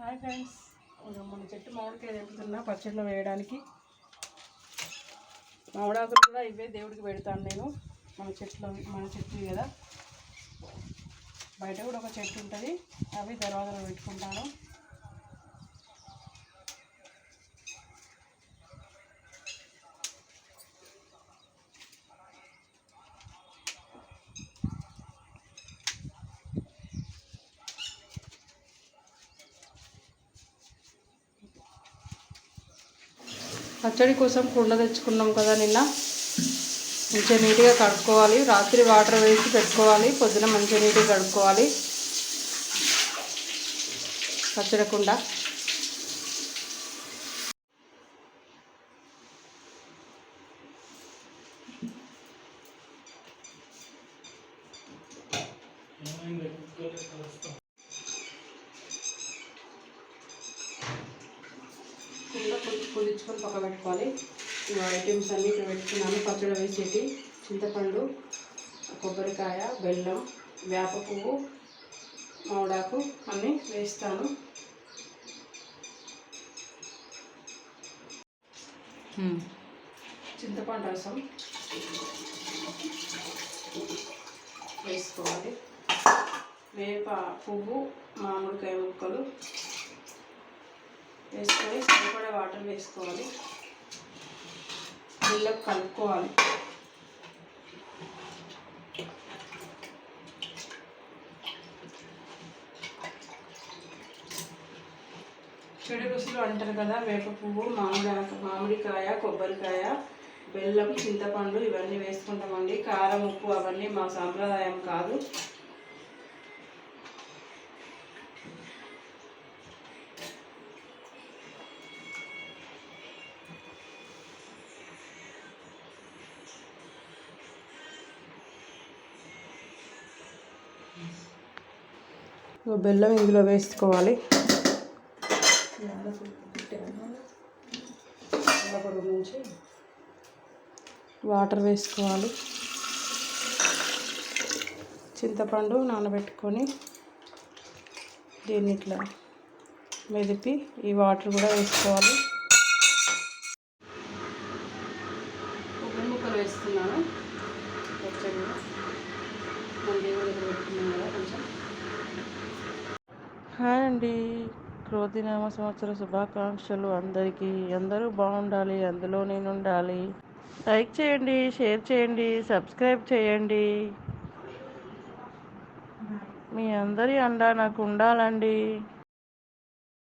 Hi friends. మన చెట్టు మామిడికాయ తెంపుతున్నా పచ్చడిలో వేయడానికి. మామిడాకులు కూడా ఇవే దేవుడికి పెడతాను నేను. మన చెట్లు మన చెట్టు కదా. బయట కూడా ఒక చెట్టు ఉంటుంది. అవి దర్వాజలో పెట్టుకుంటాను. పచ్చడి కోసం కుండ తెచ్చుకున్నాం కదా నిన్న. మంచిగా నీట్గా కడుక్కోవాలి. రాత్రి వాటర్ వేసి పెట్టుకోవాలి. పొద్దున మంచిగా నీట్గా కడుక్కోవాలి. పచ్చడి కుండ. కుండ కొంచెం కుదించుకొని పక్క పెట్టుకోవాలి. ఐటమ్స్ అన్నీ ఇక్కడ పెట్టుకున్నాను. పచ్చడి వేసేటి చింతపండు కొబ్బరికాయ బెల్లం వేప పువ్వు మామిడాకు అన్నీ వేస్తాను. చింతపండు రసం వేసుకోవాలి. వేప పువ్వు మామిడికాయ ముక్కలు వేసుకొని సరిపడే వాటర్ వేసుకోవాలి. నీళ్ళ కలుపుకోవాలి. చెడు రుసులు అంటారు కదా వేప పువ్వు మామిడి మామిడికాయ కొబ్బరికాయ బెల్లం చింతపండు ఇవన్నీ వేసుకుంటామండి. కారం ఉప్పు అవన్నీ మా సాంప్రదాయం కాదు. బెల్లం ఇందులో వేసుకోవాలి. నుంచి వాటర్ వేసుకోవాలి. చింతపండు నానబెట్టుకొని దీన్ని ఇట్లా మెదిపి ఈ వాటర్ కూడా వేసుకోవాలి. ఉప్పు ముక్కలు వేస్తున్నాను. పచ్చడి. మన దేవుడి పెట్టుకున్నాం కదా కొంచెం హాయ్ అండి. క్రోధినామ సంవత్సర శుభాకాంక్షలు అందరికీ. అందరూ బాగుండాలి అందులో నేను ఉండాలి లైక్ చేయండి షేర్ చేయండి సబ్స్క్రైబ్ చేయండి. మీ అందరి అండా నాకు ఉండాలండి.